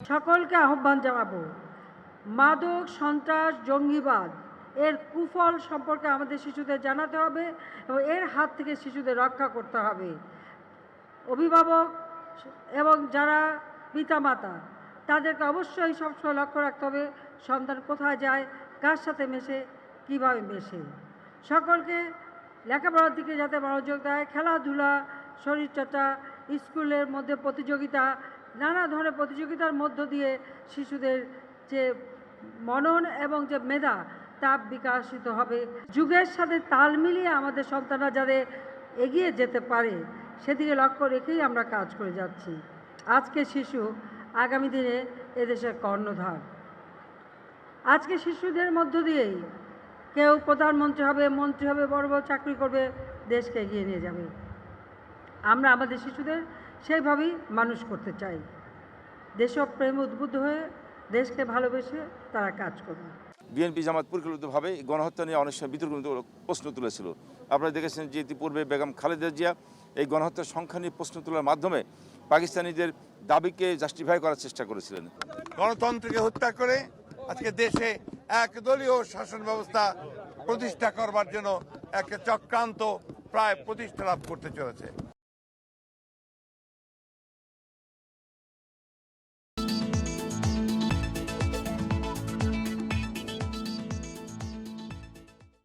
সকলকে আহ্বান জানাব। মাদক, সন্ত্রাস, জঙ্গিবাদ, এর কুফল সম্পর্কে আমাদের শিশুদের জানাতে হবে এবং এর হাত থেকে শিশুদের রক্ষা করতে হবে। অভিভাবক এবং যারা পিতামাতা, তাদেরকে অবশ্যই সবসময় লক্ষ্য রাখতে হবে সন্তান কোথায় যায়, কার সাথে মেশে, কীভাবে মেশে। সকলকে লেখাপড়ার দিকে যাতে মনোযোগ দেয়, খেলাধুলা, শরীরচর্চা, স্কুলের মধ্যে প্রতিযোগিতা নানা ধরনের প্রতিযোগিতার মধ্য দিয়ে শিশুদের যে মনন এবং যে মেধা, তা বিকাশিত হবে। যুগের সাথে তাল মিলিয়ে আমাদের সন্তানরা যাতে এগিয়ে যেতে পারে, সেদিকে লক্ষ্য রেখেই আমরা কাজ করে যাচ্ছি। আজকে শিশু আগামী দিনে এদেশের কর্ণধার। আজকে শিশুদের মধ্য দিয়েই কেউ প্রধানমন্ত্রী হবে, মন্ত্রী হবে, বড় বড় চাকরি করবে, দেশকে এগিয়ে নিয়ে যাবে। আমরা আমাদের শিশুদের সেইভাবেই মানুষ করতে চাই দেশপ্রেম উদ্বুদ্ধ হয়ে দেশকে ভালোবেসে তারা কাজ করবে বিএনপি জামাত পরিকল্পিতভাবে গণহত্যা নিয়ে অনেক সময় বিতর্ক প্রশ্ন তুলেছিল। আপনারা দেখেছেন যে ইতিপূর্বে বেগম খালেদা জিয়া এই গণহত্যার সংখ্যা নিয়ে প্রশ্ন তোলার মাধ্যমে পাকিস্তানিদের দাবিকে জাস্টিফাই করার চেষ্টা করেছিলেন। গণতন্ত্রকে হত্যা করে আজকে দেশে একদলীয় শাসন ব্যবস্থা প্রতিষ্ঠা করবার জন্য এক চক্রান্ত প্রায় প্রতিষ্ঠা লাভ করতে চলেছে।